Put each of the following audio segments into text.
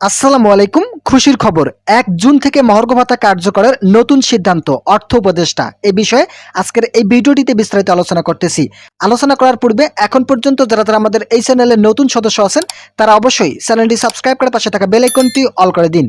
আসসালামু আলাইকুম, খুশির খবর। এক জুন থেকে মহর্ঘ ভাতা কার্যকরের নতুন সিদ্ধান্ত, অর্থ উপদেষ্টা। এ বিষয়ে আজকের এই ভিডিওটিতে বিস্তারিত আলোচনা করতেছি। আলোচনা করার পূর্বে এখন পর্যন্ত যারা যারা আমাদের এই চ্যানেলের নতুন সদস্য আছেন, তারা অবশ্যই চ্যানেলটি সাবস্ক্রাইব করে পাশে থাকা বেল আইকনটি অল করে দিন।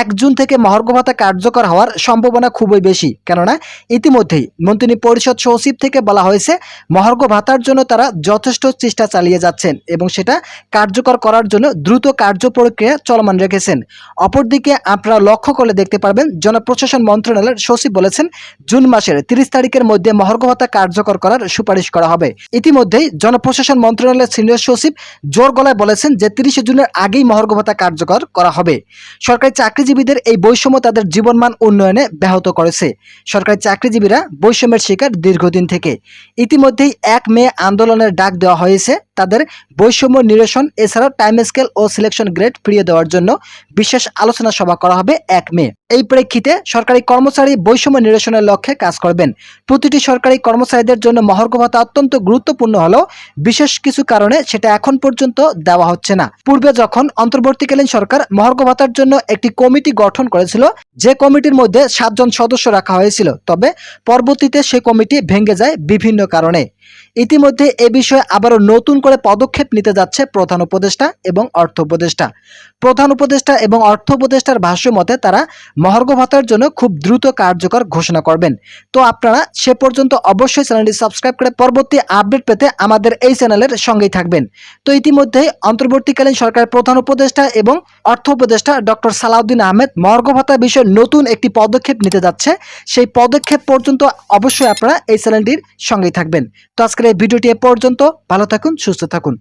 এক জুন থেকে মহর্ঘ ভাতা কার্যকর হওয়ার সম্ভাবনা খুবই বেশি। কেননা, ইতিমধ্যেই মন্ত্রী পরিষদ সচিব থেকে বলা হয়েছে, মহর্ঘ ভাতার জন্য তারা যথেষ্ট চেষ্টা চালিয়ে যাচ্ছেন এবং সেটা কার্যকর করার জন্য দ্রুত কার্য প্রক্রিয়া চলমান রেখেছেন। অপরদিকে আপনারা লক্ষ্য করলে দেখতে পারবেন জনপ্রশাসন মন্ত্রণালয়ের সচিব বলেছেন, জুন মাসের তিরিশ তারিখের মধ্যে মহর্ঘ ভাতা কার্যকর করার সুপারিশ করা হবে। ইতিমধ্যেই জনপ্রশাসন মন্ত্রণালয়ের সিনিয়র সচিব জোর গলায় বলেছেন যে তিরিশে জুনের আগেই মহর্ঘ ভাতা কার্যকর করা হবে। সরকারি চাকরিজীবীদের এই বৈষম্য তাদের জীবনমান উন্নয়নে ব্যাহত করেছে। সরকারি চাকরিজীবীরা বৈষম্যের শিকার দীর্ঘদিন থেকে। ইতিমধ্যেই এক মে আন্দোলনের ডাক দেওয়া হয়েছে। তাদের বৈষম্য নিরসন, এছাড়াও টাইম স্কেল ও সিলেকশন গ্রেড ফিরিয়ে দেওয়ার জন্য বিশেষ আলোচনা সভা করা হবে এক মে। এই প্রেক্ষিতে সরকারি কর্মচারী বৈষম্য নিরসনের লক্ষ্যে কাজ করবেন। প্রতিটি সরকারি কর্মচারীদের জন্য মহর্ঘ ভাতা অত্যন্ত গুরুত্বপূর্ণ হলেও বিশেষ কিছু কারণে সেটা এখন পর্যন্ত দেওয়া হচ্ছে না। পূর্বে যখন অন্তর্বর্তীকালীন সরকার মহর্ঘ ভাতার জন্য একটি কমিটি গঠন করেছিল, যে কমিটির মধ্যে সাতজন সদস্য রাখা হয়েছিল, তবে পরবর্তীতে সে কমিটি ভেঙে যায় বিভিন্ন কারণে। ইতিমধ্যে এ বিষয়ে আবারও নতুন করে পদক্ষেপ নিতে যাচ্ছে প্রধান উপদেষ্টা এবং অর্থ উপদেষ্টা। প্রধান উপদেষ্টা এবং অর্থ উপদেষ্টার ভাষ্য মতে তারা মহর্ঘ ভাতার জন্য খুব দ্রুত কার্যকর ঘোষণা করবেন। তো আপনারা সে পর্যন্ত অবশ্যই চ্যানেলটি সাবস্ক্রাইব করে পরবর্তী আপডেট পেতে আমাদের এই চ্যানেলের সঙ্গেই থাকবেন। তো ইতিমধ্যে অন্তর্বর্তীকালীন সরকারের প্রধান উপদেষ্টা এবং অর্থ উপদেষ্টা ডক্টর সালাউদ্দিন আহমেদ মহর্ঘ ভাতা বিষয়ে নতুন একটি পদক্ষেপ নিতে যাচ্ছে। সেই পদক্ষেপ পর্যন্ত অবশ্যই আপনারা এই চ্যানেলটির সঙ্গেই থাকবেন। তো আজকের এই ভিডিওটি এ পর্যন্ত। ভালো থাকুন, সুস্থ থাকুন।